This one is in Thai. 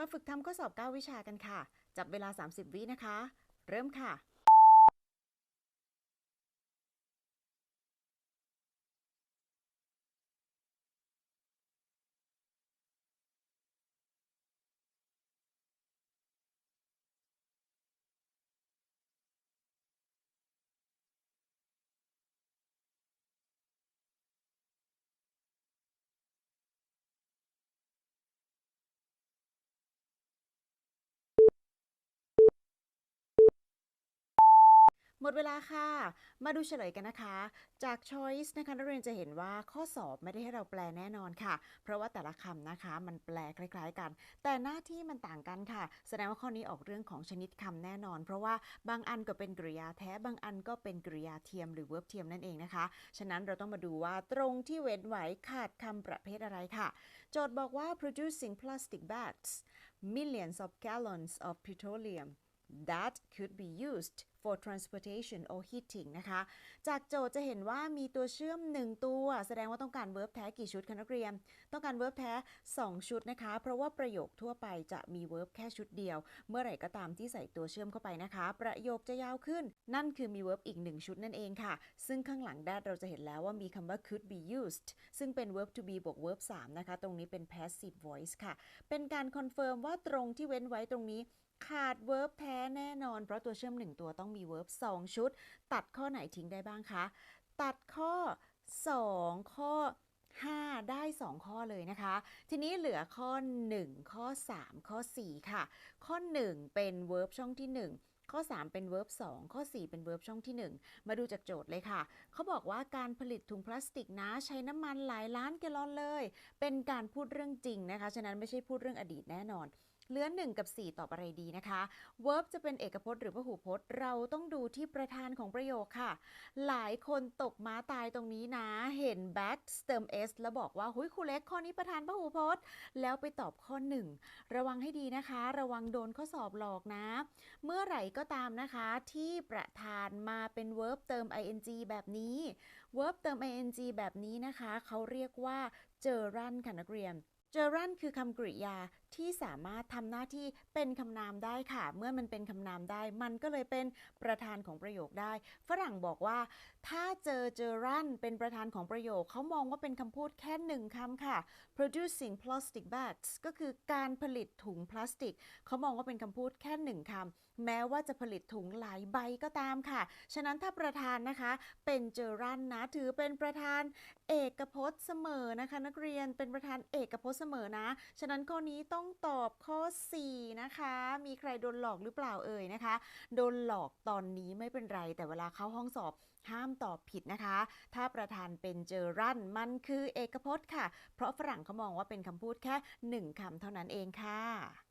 มาฝึกทำข้อสอบ 9 วิชากันค่ะ จับเวลา 30 วินะคะ เริ่มค่ะ หมดเวลาค่ะ มาดูเฉลยกันนะคะ จาก choice นะคะนักเรียนจะเห็นว่าข้อสอบไม่ได้ให้เราแปลแน่นอนค่ะ เพราะว่าแต่ละคำนะคะ มันแปลคล้ายๆกัน แต่หน้าที่มันต่างกันค่ะ แสดงว่าข้อนี้ออกเรื่องของชนิดคำแน่นอน เพราะว่าบางอันก็เป็นกริยาแท้ บางอันก็เป็นกริยาเทียมหรือ verb เทียมนั่นเองนะคะ ฉะนั้นเราต้องมาดูว่าตรงที่เว้นไว้ขาดคำประเภทอะไรค่ะ โจทย์บอกว่า producing plastic bags millions of gallons of petroleum that could be used for transportation or heating นะคะ จากโจทย์จะเห็นว่ามีตัวเชื่อม 1 ตัว แสดงว่าต้องการ verb แท้กี่ชุดคะนักเรียน ต้องการ verb แท้ 2 ชุดนะคะ เพราะว่าประโยคทั่วไปจะมี verb แค่ชุดเดียว เมื่อไหร่ก็ตามที่ใส่ตัวเชื่อมเข้าไปนะคะ ประโยคจะยาวขึ้น นั่นคือมี verb อีก 1 ชุดนั่นเองค่ะ ซึ่งข้างหลังด้านเราจะเห็นแล้วว่ามีคำว่า could be used ซึ่งเป็น verb to be บวก verb 3นะคะ ตรงนี้เป็น passive voice ค่ะ เป็นการคอนเฟิร์มว่าตรงที่เว้นไว้ตรงนี้ขาด verb แท้แน่นอน เพราะตัวเชื่อม 1 ตัวต้องมี verb 2ชุด ตัดข้อไหนทิ้งได้บ้างคะ ตัดข้อ 2 ข้อ 5 ได้ 2 ข้อเลยนะคะ ทีนี้เหลือข้อ 1 ข้อ 3 ข้อ 4 ค่ะ ข้อ 1 เป็น verb ช่องที่ 1ข้อ 3 เป็น verb 2 ข้อ 4 เป็น verb ช่องที่ 1 มาดูจากโจทย์เลยค่ะ เขาบอกว่าการผลิตถุงพลาสติกนะ ใช้น้ำมันหลายล้านแกลลอนเลย เป็นการพูดเรื่องจริงนะคะ ฉะนั้นไม่ใช่พูดเรื่องอดีตแน่นอน เหลือ1กับ 4 ตอบอะไรดีนะคะ verb จะเป็นเอกพจน์หรือพหูพจน์ เราต้องดูที่ประธานของประโยคค่ะ หลายคนตกม้าตายตรงนี้นะ เห็น back เติม s แล้วบอกว่าหุยครูเล็กข้อนี้ประธานพหูพจน์ แล้วไปตอบข้อ 1 ระวังให้ดีนะคะ ระวังโดนข้อสอบหลอกนะ เมื่อไหร่ก็ตามนะคะที่ประธานมาเป็น verb เติม ing แบบนี้ verb เติม ing แบบนี้นะคะ เขาเรียกว่าเจอรันค่ะนักเรียน เจอรันคือคำกริยาที่สามารถทำหน้าที่เป็นคำนามได้ค่ะ เมื่อมันเป็นคำนามได้ มันก็เลยเป็นประธานของประโยคได้ ฝรั่งบอกว่า ถ้าเจอเจอรันเป็นประธานของประโยค เขามองว่าเป็นคำพูดแค่หนึ่งคำค่ะ producing plastic bags ก็คือการผลิตถุงพลาสติก เขามองว่าเป็นคำพูดแค่หนึ่งคำแม้ว่าจะผลิตถุงหลายใบก็ตามค่ะ ฉะนั้นถ้าประธานนะคะ เป็นเจอรันนะถือเป็นประธานเอกพจน์เสมอนะคะ นักเรียนเป็นประธานเอกพจน์เสมอนะ ฉะนั้นข้อนี้ต้องตอบข้อ 4 นะคะ มีใครโดนหลอกหรือเปล่าเอ่ยนะคะ โดนหลอกตอนนี้ไม่เป็นไร แต่เวลาเข้าห้องสอบห้ามตอบผิดนะคะ ถ้าประธานเป็นเจอรันมันคือเอกพจน์ค่ะ เพราะฝรั่งเขามองว่าเป็นคำพูดแค่หนึ่งคำเท่านั้นเองค่ะ